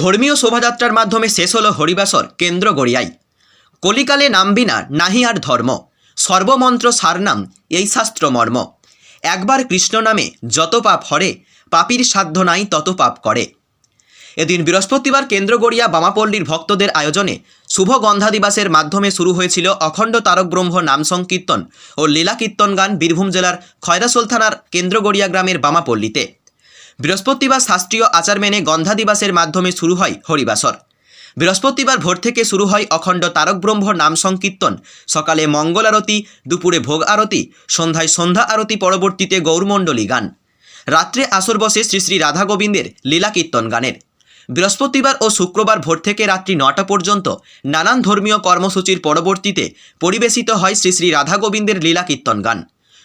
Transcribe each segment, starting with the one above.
ধর্মীয় শোভাযাত্রার মাধ্যমে শেষ হল হরিবাসর কেন্দ্র গড়িয়াই। কলিকালে নামবিনা নাহি আর ধর্ম। সর্বমন্ত্র সারনাম, এই শাস্ত্র মর্ম। একবার কৃষ্ণ নামে যত পাপ হরে, পাপীর সাধ্য নাই তত পাপ করে। এদিন বৃহস্পতিবার কেন্দ্র গড়িয়া বামাপল্লীর ভক্তদের আয়োজনে শুভ গন্ধা দিবসের মাধ্যমে শুরু হয়েছিল অখণ্ড তারক ব্রহ্ম নাম সংকীর্তন ও লীলা কীর্তন গান বীরভূম জেলার খয়রাসোল থানার কেন্দ্রগড়িয়া গ্রামের বামাপল্লীতে। বৃহস্পতিবার শাস্ত্রীয় আচার মেনে গন্ধা দিবসের মাধ্যমে শুরু হয় হরিবাসর। বৃহস্পতিবার ভোর থেকে শুরু হয় অখণ্ড তারক ব্রহ্ম নাম সংকীর্তন। সকালে মঙ্গল আরতি, দুপুরে ভোগ আরতি, সন্ধ্যায় সন্ধ্যা আরতি পরবর্তীতে গৌরমণ্ডলী গান। রাত্রে আসর বসে শ্রী শ্রী রাধা গোবিন্দের লীলা কীর্তন গানের। বৃহস্পতিবার ও শুক্রবার ভোর থেকে রাত্রি নটা পর্যন্ত নানান ধর্মীয় কর্মসূচির পরবর্তীতে পরিবেশিত হয় শ্রী শ্রী রাধা গোবিন্দের লীলা কীর্তন গান।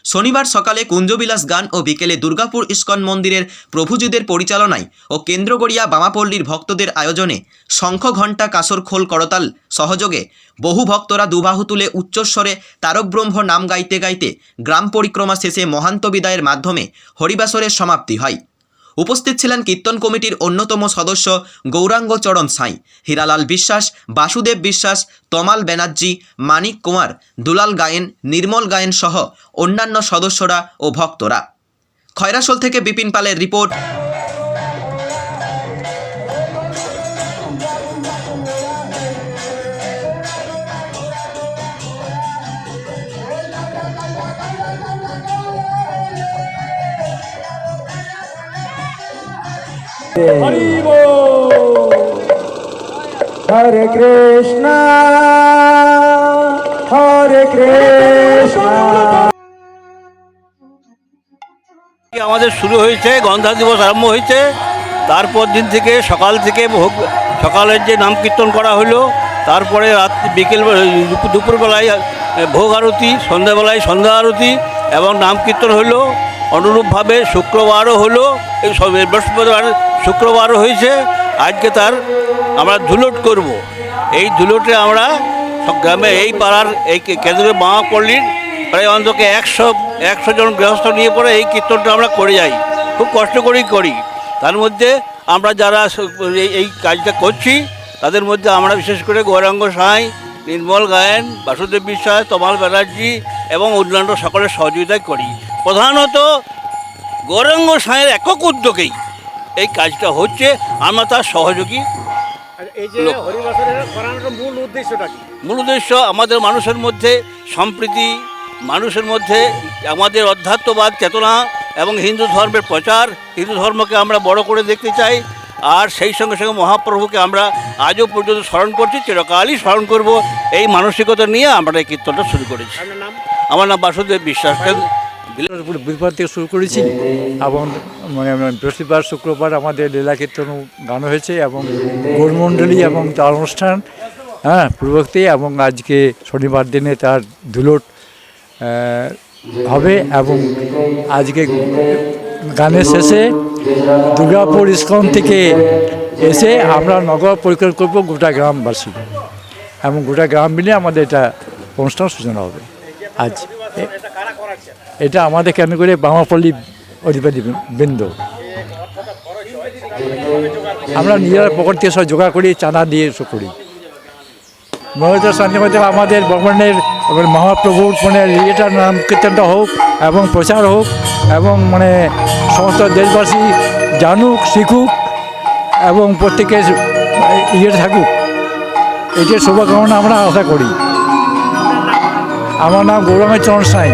শনিবার সকালে কুঞ্জবিলাস গান ও বিকেলে দুর্গাপুর ইস্কন মন্দিরের প্রভুজিদের পরিচালনায় ও কেন্দ্রগড়িয়া বামাপল্লীর ভক্তদের আয়োজনে শঙ্খ ঘণ্টা কাসর খোল করতাল সহযোগে বহু ভক্তরা দুবাহু তুলে উচ্চস্বরে তারকব্রহ্ম নাম গাইতে গাইতে গ্রাম পরিক্রমা শেষে মহান্ত বিদায়ের মাধ্যমে হরিবাসরের সমাপ্তি হয়। উপস্থিত ছিলেন কীর্তন কমিটির অন্যতম সদস্য গৌরাঙ্গ চরণ সাঁই, হীরালাল বিশ্বাস, বাসুদেব বিশ্বাস, তমাল ব্যানার্জি, মানিক কুমার, দুলাল গায়েন, নির্মল গায়েন সহ অন্যান্য সদস্যরা ও ভক্তরা। খয়রাসোল থেকে বিপিন পালের report Hare Krishna, Hare Krishna. আমাদের শুরু হয়েছে গন্ধা দিবস আরম্ভ হয়েছে। তারপর দিন থেকে সকাল থেকে ভোগ সকালের যে নাম কীর্তন করা হলো তারপরে রাত্রি বিকেল দুপুরবেলায় ভোগ আরতি সন্ধ্যাবেলায় সন্ধ্যা আরতি এবং নাম কীর্তন হলো। অনুরূপভাবে শুক্রবারও হলো, এই বৃহস্পতিবার শুক্রবারও হয়েছে, আজকে তার আমরা ধুলোট করব। এই ধুলোটে আমরা গ্রামে এই পাড়ার এই কে- কেন্দ্রের মহাপল্লীর প্রায় অন্তকে একশো একশো জন গৃহস্থ নিয়ে পরে এই কীর্তনটা আমরা করে যাই। খুব কষ্ট করেই করি। তার মধ্যে আমরা যারা এই- এই কাজটা করছি, তাদের মধ্যে আমরা বিশেষ করে গৌরাঙ্গ সাঁই, নির্মল গায়েন, বাসুদেব বিশ্বাস, তমাল ব্যানার্জি এবং অন্যান্য সকলের সহযোগিতায় করি। প্রধানত গৌরাঙ্গ সাঁয়ের একক উদ্যোগেই এই কাজটা হচ্ছে। আমরা তার সহযোগী। এই যে মূল উদ্দেশ্যটা কি? মূল উদ্দেশ্য আমাদের মানুষের মধ্যে সম্প্রীতি মানুষের মধ্যে আমাদের অধ্যাত্মবাদ চেতনা এবং হিন্দু ধর্মের প্রচার হিন্দু ধর্মকে আমরা বড় করে দেখতে চাই। আর সেই সঙ্গে সঙ্গে মহাপ্রভুকে আমরা আজও পর্যন্ত স্মরণ করছি চিরকালই স্মরণ করব। এই মানসিকতা নিয়ে আমরা এই কীর্তনটা শুরু করেছি। আমার নাম বাসুদেব বিশ্বাস। বুধবার থেকে শুরু করেছি এবং মানে বৃহস্পতিবার, শুক্রবার আমাদের লীলা কীর্তন গান হয়েছে এবং গৌরমণ্ডলী এবং তার অনুষ্ঠান হ্যাঁ পূর্ববর্তী এবং আজকে শনিবার দিনে তার ধুলোট হবে এবং আজকে গানের শেষে দুর্গাপুর ইস্কন থেকে এসে আমরা নগর পরিক্রমা করব গোটা গ্রামবাসী। এবং গোটা গ্রাম মিলে আমাদের এটা অনুষ্ঠান সূচনা হবে। আজ এটা আমাদের করে বামাপল্লী অধিপতি বৃন্দ। আমরা নিজেরা পকেট থেকে সব জোগাড় করি, চাঁদা দিয়ে সব করি। মহিলা শান্তি মধ্যে আমাদের ভগবানের মহাপ্রভুর মানে ইয়েটার নাম কীর্তনটা হোক এবং প্রচার হোক এবং মানে সমস্ত দেশবাসী জানুক, শিখুক এবং প্রত্যেকে ইয়ে থাকুক এটার শুভকামনা আমরা আশা করি। আমার নাম গৌরাঙ্গ চরণ সাঁই।